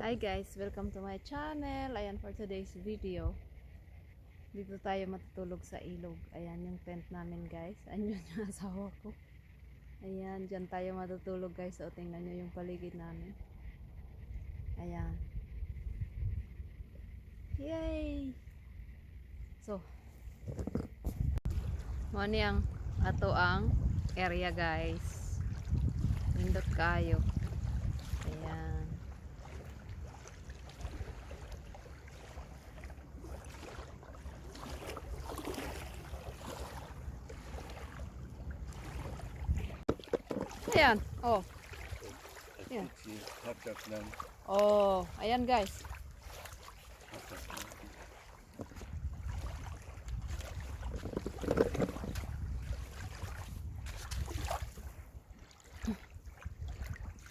Hi guys, welcome to my channel. Ayan for today's video. Dito tayo matutulog sa ilog. Ayan yung tent namin guys. Ayan yung asawa ko. Ayan, dyan tayo matutulog guys. O tingnan nyo yung paligid namin. Ayan. Yay! So, mo ang ato ang area guys. Nindot kayo. Ayan. Ayan. Oh. Hakkarsland. Oh. Ayan guys.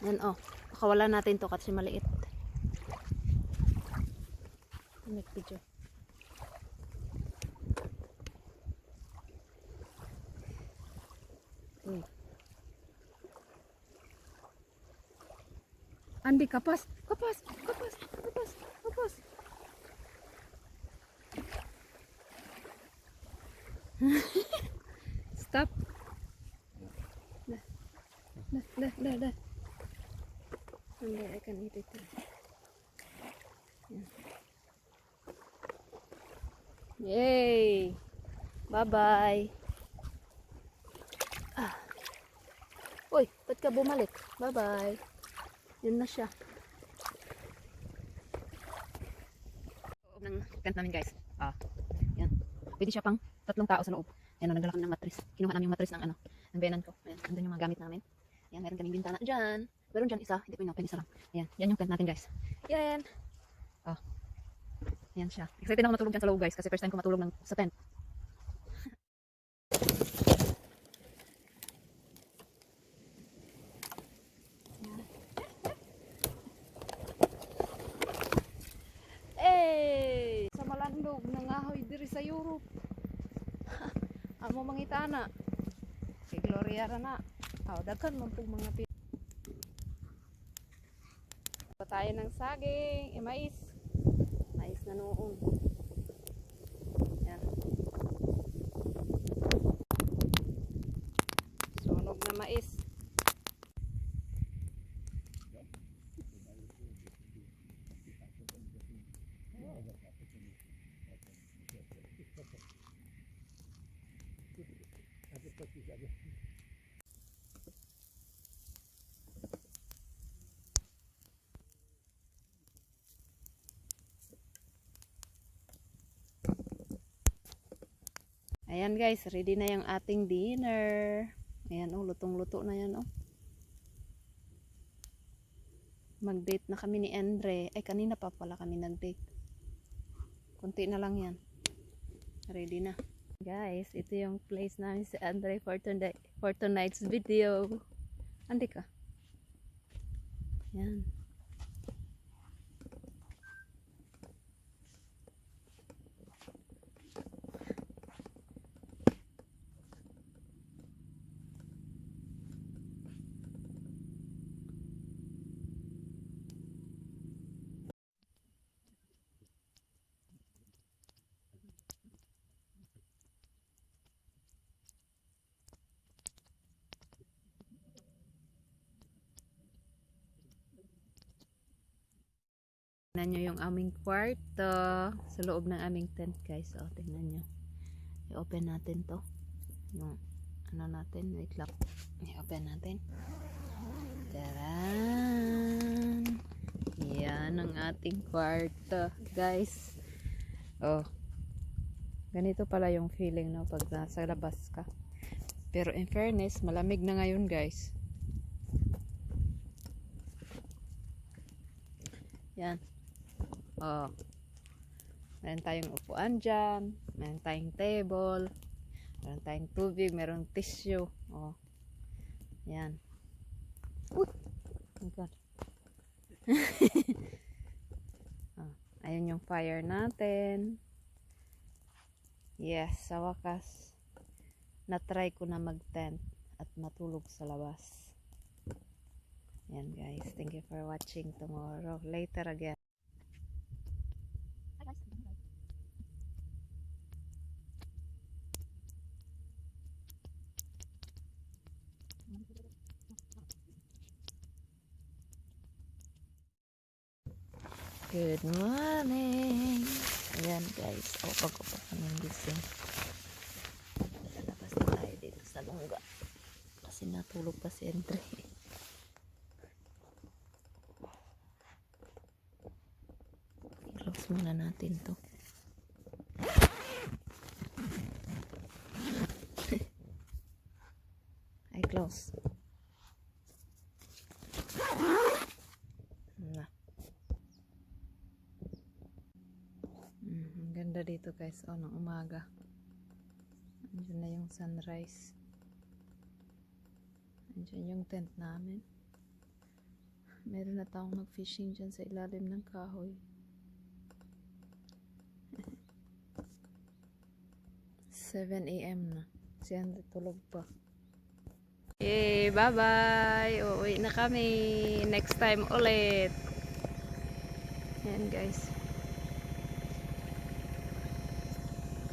Yan oh. Pakawala natin to kasi maliit. Make video. Hmm. Andi kapas, kapas, kapas, kapas, kapas. Stop. Dah, dah, dah, dah, dah. Ambil ikan itu itu. Yay. Bye bye. Ah. Oi, ba't ka bumalik? Bye bye. Yun na siya. Ng tent namin guys. Ah, yan. Pwede siya pang tatlong tao sa loob. Yan, nagdala kami ng matris. Kinuha namin yung matris ng ano, ng benan ko. Ayan, andun yung mga gamit namin. Yan, meron kaming bintana dyan. Meron dyan isa, hindi ko inopen, isa lang. Ayan, yan yung tent natin guys. Yan. Ah. Yan siya. Excited ako matulog dyan sa loob guys kasi first time ko matulog ng, sa tent. Sa Europe. Amo mangitana. Kay Gloria ra na. Aw, daghan man pug mga pi. Pa tayo ng saging, eh, mais. Mais na noon. Yan. Sunog na mais. Ayan guys, ready na yung ating dinner. Ayan oh, lutong-luto na yan oh. Mag-date na kami ni Andre. Ay, kanina pa pala kami nag-date. Kunti na lang yan. Ready na. Guys, ito yung place namin si Andre for, tonight, for tonight's video. Andi ka? Yan. Tingnan nyo yung aming kwarto sa loob ng aming tent guys. O, tingnan nyo. I-open natin to. Yung ano natin. Wait lang. I-open natin. Taran! Yan ang ating kwarto guys. Oh. Ganito pala yung feeling no pag nasa labas ka. Pero in fairness, malamig na ngayon guys. Yan. Oh. Meron tayong upuan dyan. Meron tayong table. Meron tayong tubig. Meron tissue. Oh. Yan. Uy! Oh my God. oh. Ayun yung fire natin. Yes, sa wakas. Na-try ko na mag-tent at matulog sa labas. Yan guys. Thank you for watching tomorrow. Later again. Good morning! Ayan guys, upag upag kami gising. Lalabas na tayo dito sa lungga. Kasi natulog pa si Andre. I-close muna natin to. I close. Na. Mm, ang ganda dito guys. Oh, ng umaga. Andiyan na yung sunrise. Andiyan yung tent namin. Meron na taong nag-fishing dyan sa ilalim ng kahoy. 7 a.m. na. Si Andre tulog pa. Yay! Bye-bye! Uuwi na kami. Next time ulit. Ayan guys.